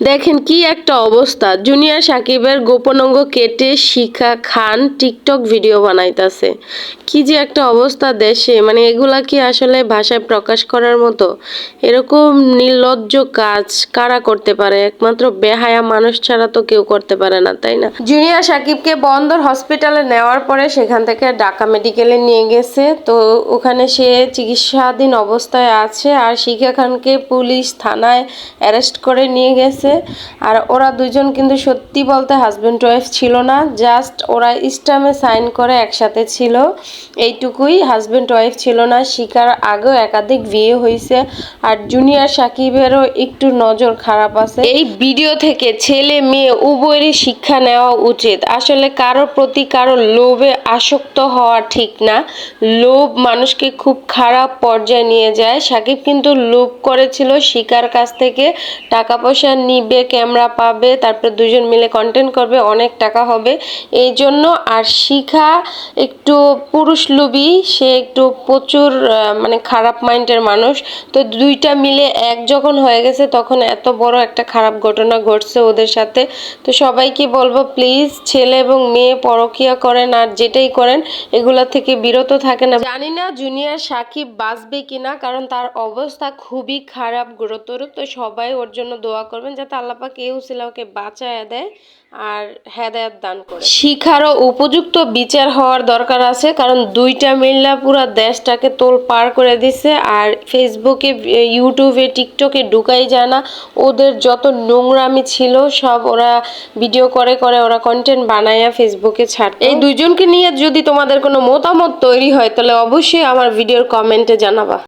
দেখেন কি একটা অবস্থা। জুনিয়র সাকিবের গোপন অঙ্গ কেটে শিখা খান টিকটক ভিডিও বানাইতাছে। কি যে একটা অবস্থা দেশে। মানে এগুলা কি আসলে ভাষায় প্রকাশ করার মতো? এরকম নির্লজ্জ কাজ কারা করতে পারে? একমাত্র বেহায়া মানুষ ছাড়া তো কেউ করতে পারে না, তাই না? জুনিয়র সাকিবকে বন্দর হসপিটালে নেওয়ার পরে সেখান থেকে ঢাকা মেডিকেলে নিয়ে গেছে। তো ওখানে সে চিকিৎসাধীন অবস্থায় আছে আর শিখা খানকে পুলিশ থানায় অ্যারেস্ট করে নিয়ে গেছে। আর ওরা দুজন কিন্তু সত্যি বলতে হাজব্যান্ড ওয়াইফ ছিল না জাস্ট ওরা স্টামে সাইন করে একসাথে ছিল। এইটুকুই হাজব্যান্ড ওয়াইফ ছিল না, শিকার আগেও একাধিক বিয়ে হয়েছে আর জুনিয়র সাকিবেরও একটু নজর খারাপ আছে। এই ভিডিও থেকে ছেলে মেয়ে উভয়েরই শিক্ষা নেওয়া উচিত। আসলে কারোর প্রতি কারও লোভে আসক্ত হওয়া ঠিক না। লোভ মানুষকে খুব খারাপ পর্যায়ে নিয়ে যায়। সাকিব কিন্তু লোভ করেছিল শিকার কাছ থেকে টাকা পয়সা নিবে, ক্যামেরা পাবে, তারপর দুজন মিলে কন্টেন্ট করবে, অনেক টাকা হবে। এই জন্য আর শিখা একটু পুরুষ লোভী, সে একটু প্রচুর মানে খারাপ মাইন্ডের মানুষ। তো দুইটা মিলে এক যখন হয়ে গেছে, তখন এত বড় একটা খারাপ ঘটনা ঘটছে ওদের সাথে। তো সবাইকে বলব প্লিজ ছেলে এবং মেয়ে পরকিয়া করেন আর যেটাই করেন, এগুলা থেকে বিরত থাকেন। না জানি না জুনিয়র সাকিব বাঁচবে কিনা, কারণ তার অবস্থা খুবই খারাপ, গুরুতর। তো সবাই ওর জন্য দোয়া করবেন, যাতে আল্লাপাক এই উসিলাকে বাঁচায় দেয় আর হেদায়ত দান করে। শিখারও উপযুক্ত বিচার হওয়ার দরকার আছে কারণ দুইটা মিল্লা পুরো দেশটাকে তোল পার করে দিছে আর ফেসবুকে ইউটিউবে টিকটকে ঢুকাই যায় না। ওদের যত নোংরামি ছিল সব ওরা ভিডিও করে করে ওরা কন্টেন্ট বানাইয়া ফেসবুকে ছাড় এই দুইজনকে নিয়ে যদি তোমাদের কোনো মতামত তৈরি হয় তাহলে অবশ্যই আমার ভিডিওর কমেন্টে জানাবা।